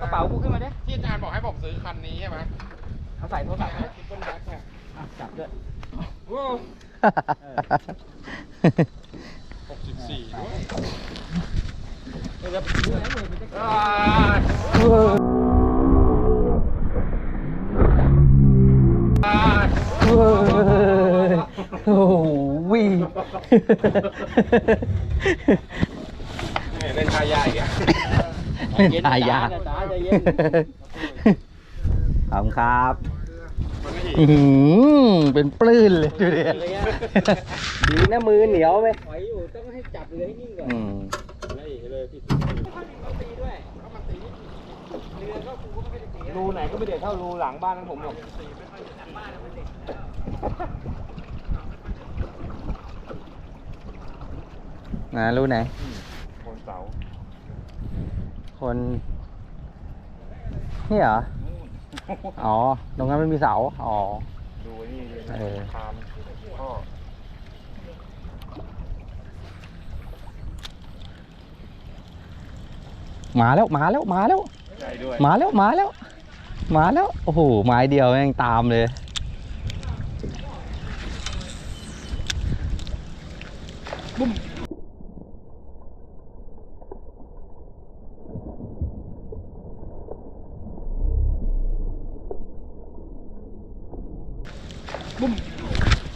กระเป๋ากูขึ้นมาดิที่อาจารย์บอกให้ผมซื้อคันนี้ใช่ไหมเอาใส่โทรศัพท์เนี่ยทิปเปิลแบ็คเนี่ยอะจับด้วยหกสิบสี่ด้วยเดี๋ยวดูนะมือมันจะอ่าอ่าโอ้โหวิเนี่ยเล่นทายาอีกอะเป็นทายาตาใจเย็น ขอบคุณครับมันไม่อีกอื้อหือเป็นปลื้นเลยดูดิอะไรเงี้ยดีนะมือเหนียวไหมถอยอยู่ต้องให้จับเลยให้นิ่งก่อนอืมเลยเลยพี่เขาตีด้วยเรือก็กูก็ไม่ได้ตีรูไหนก็ไม่เด็ดเท่ารูหลังบ้านของผมหรอกนะรู้ไหนคนเสาคน นี่เหรอ อ๋อ ตรงนั้นไม่มีเสา อ๋อ ดูไอ้นี่ดิเออ คานพ่อมาแล้วมาแล้วมาแล้ว ใหญ่ด้วยมาแล้วมาแล้วมาแล้วโอ้โหไม้เดียวแม่งตามเลย บุ้ม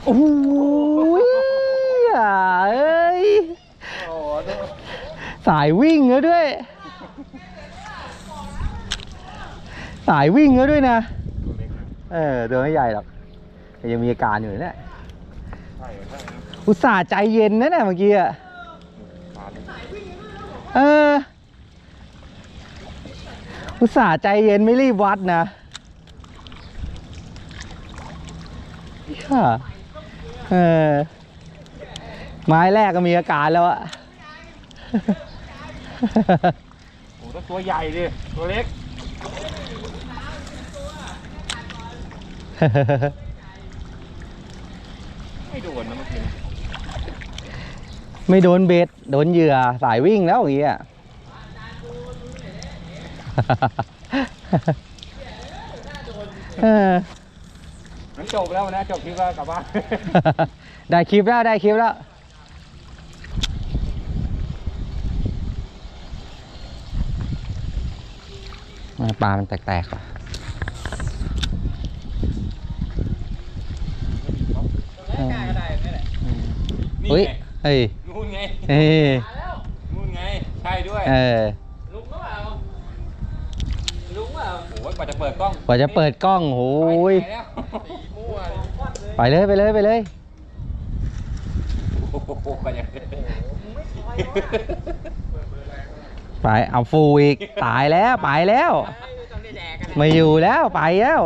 โอ้ยอะเอ้ยโอ้โหดูสายวิ่งแล้วด้วย สายวิ่งแล้วด้วยนะตัวเล็กนะ เออตัวไม่ใหญ่หรอกแต่ยังมีอาการอยู่เนี่ยใช่ใช่นะอุตส่าห์ใจเย็นนะเนี่ยเมื่อกี้อะคานเอออุตส่าห์ใจเย็นไม่รีบวัดนะ ค่ะเออไม้แรกก็มีอาการแล้วอะโอ้โหตัวใหญ่ดิตัวเล็ก ไม่โดนนะเมื่อกี้ไม่โดนเบ็ดโดนเหยื่อสายวิ่งแล้วอย่างเงี้ย เออ มันจบแล้วนะจบคลิปแล้วกลับบ้าน ได้คลิปแล้วได้คลิปแล้ว ปลามันแตกๆว่ะกล้าก็ได้นี่แหละนี่เฮ้ยไงเฮ้ยนู่นไงเฮ้ยนู่นไง ใช่ด้วย เออลุงก็เปล่า ลุงเปล่าโอ้ยกว่าจะเปิดกล้องกว่าจะเปิดกล้องโอ้ยไปแล้วสีมั่วเลยไปเลยไปเลยไปเลย โอ้โหกว่าจะไปเอาฟูอีกตายแล้วไปแล้วไม่ต้องได้แดกกันไม่อยู่แล้วไปแล้ว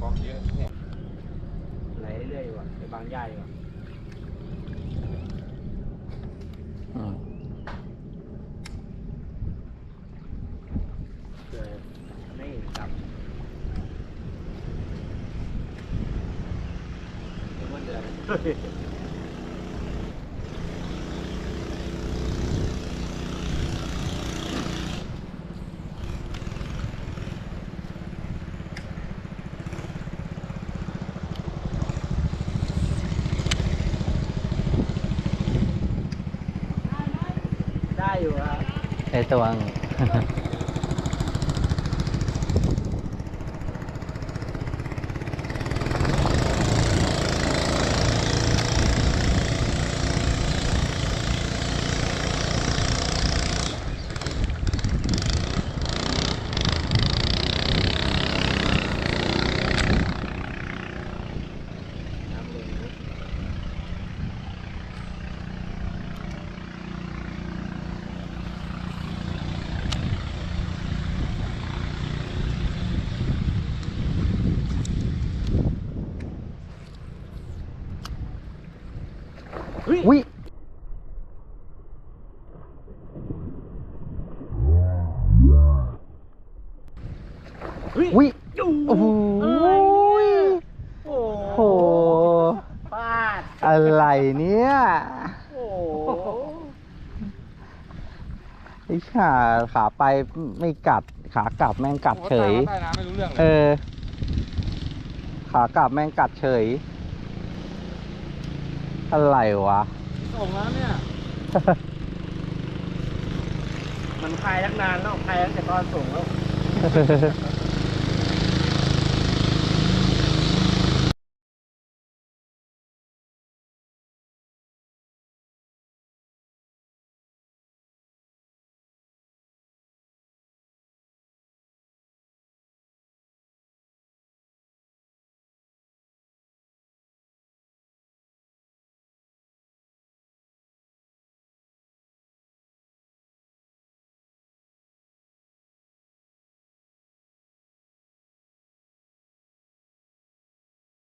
กล้องเยอะเนี่ยไหลเรื่อยๆว่ะไปบางใหญ่ว่ะเกิดไม่จับเดี๋ยวมันเดือด ได้อยู่ครับ ไอตั วงวิวิโอ้โหโอ้โหพลาดอะไรเนี่ยโอ้ไอ้ข่าขาไปไม่กัด ขากลับแม่งกัดเฉยใต้น้ำไม่รู้เรื่องเลเอยอขากลับแม่งกัดเฉย อะไรวะส่งแล้วเนี่ย มันพายตั้งนานแล้วพายตั้งแต่ตอนส่งแล้ว